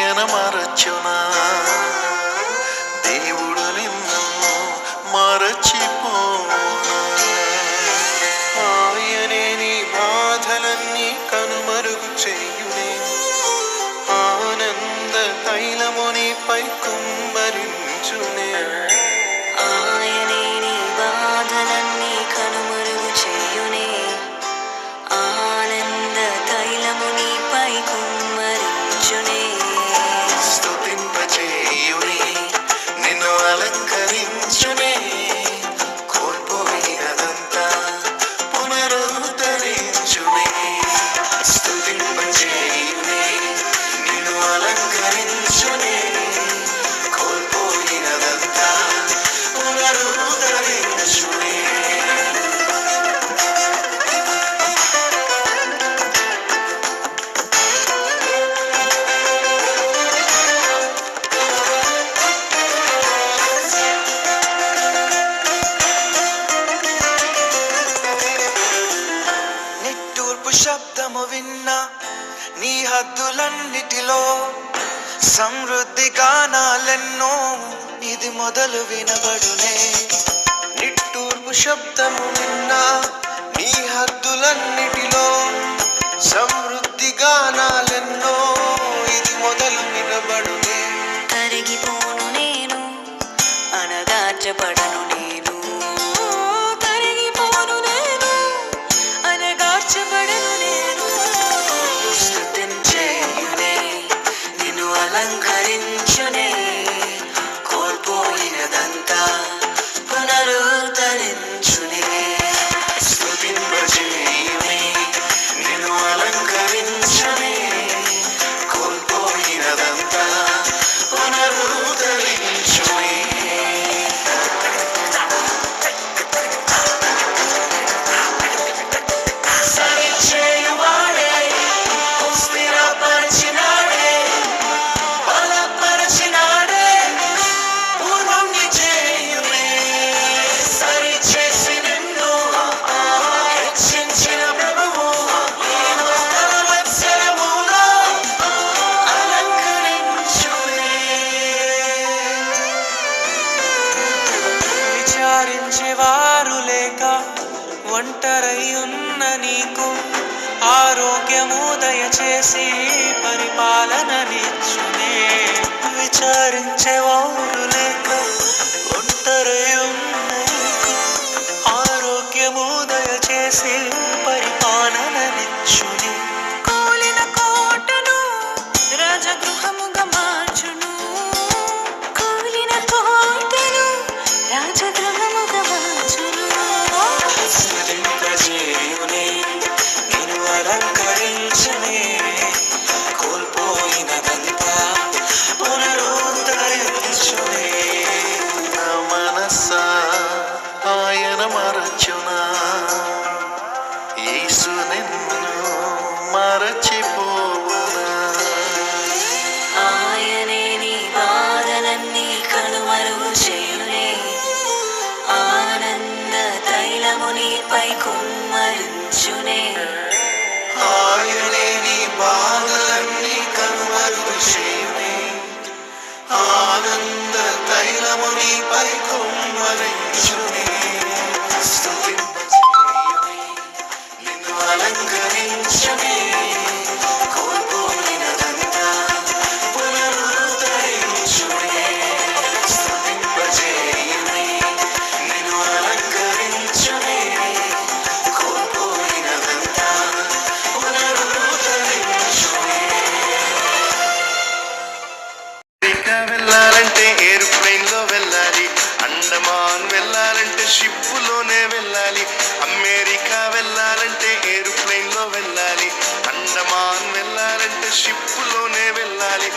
பயணம் அரச்சுனா? నీ హద్దులన్నిటిలో సమృద్ధి గానాలెన్నో ఇది మొదలు వినబడునే. నిట్టూర్పు శబ్దము నిన్న నీ హద్దులన్నిటిలో సమృద్ధి గానాలెన్నో ఇది మొదలు వినబడునే. కరిగిపోను నేను అనగార్చబడను ఒంటరై ఉన్న నీకు ఆరోగ్యము దయచేసి పరిపాలన నిచ్చునే విచారించేవాళ్ళు మరచునా? యేసు నిన్ను మరచిపోవునా? ఆయనే నీ బాధలన్నీ కనుమరుగు చేయునే. ఆనంద తైలము నీపై కుమ్మరించునే. ఆయనే నీ బాధ అప్పుల్లోనే వెళ్ళాలి.